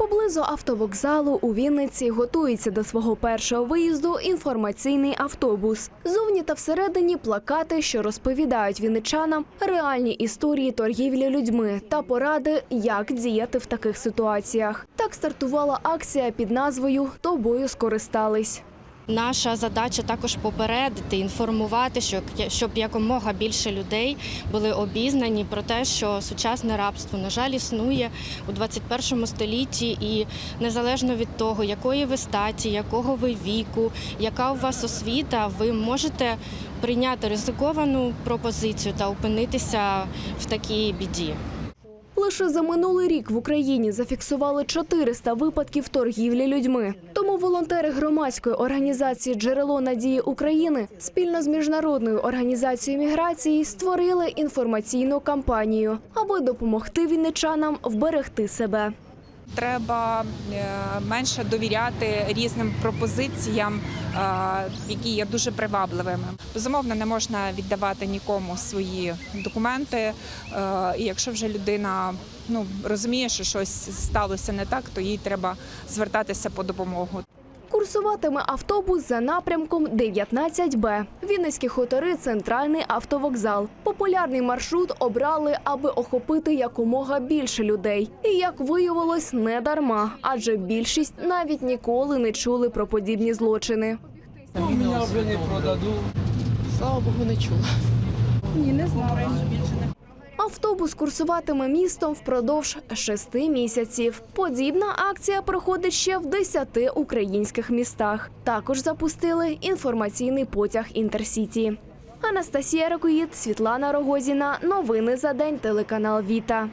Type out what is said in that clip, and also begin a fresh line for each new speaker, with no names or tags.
Поблизу автовокзалу у Вінниці готується до свого першого виїзду інформаційний автобус. Зовні та всередині плакати, що розповідають вінничанам реальні історії торгівлі людьми та поради, як діяти в таких ситуаціях. Так стартувала акція під назвою Тобою скористались.
Наша задача також попередити, інформувати, щоб, якомога більше людей були обізнані про те, що сучасне рабство, на жаль, існує у 21 столітті, і незалежно від того, якої ви статі, якого ви віку, яка у вас освіта, ви можете прийняти ризиковану пропозицію та опинитися в такій біді.
Лише за минулий рік в Україні зафіксували 400 випадків торгівлі людьми. Тому волонтери громадської організації Джерело надії України спільно з міжнародною організацією міграції створили інформаційну кампанію, аби допомогти вінничанам вберегти себе.
Треба е, менше довіряти різним пропозиціям, е, які є дуже привабливими. Безумовно, не можна віддавати нікому свої документи. е, І якщо вже людина ну розуміє, що щось сталося не так, то їй треба звертатися по допомогу.
Курсуватиме автобус за напрямком 19Б. Вінницькі хутори центральний автовокзал. Популярний маршрут обрали, аби охопити якомога більше людей. І як виявилось, не дарма, адже більшість навіть ніколи не чули про подібні злочини.
Ну, меня вже не продаду.
Слава Богу, не чула.
Автобус курсуватиме містом впродовж шести місяців. Подібна акція проходить ще в десяти українських містах. Також запустили інформаційний потяг Інтерсіті. Анастасія Ракоїд, Світлана Рогозіна. Новини за день. Телеканал Віта.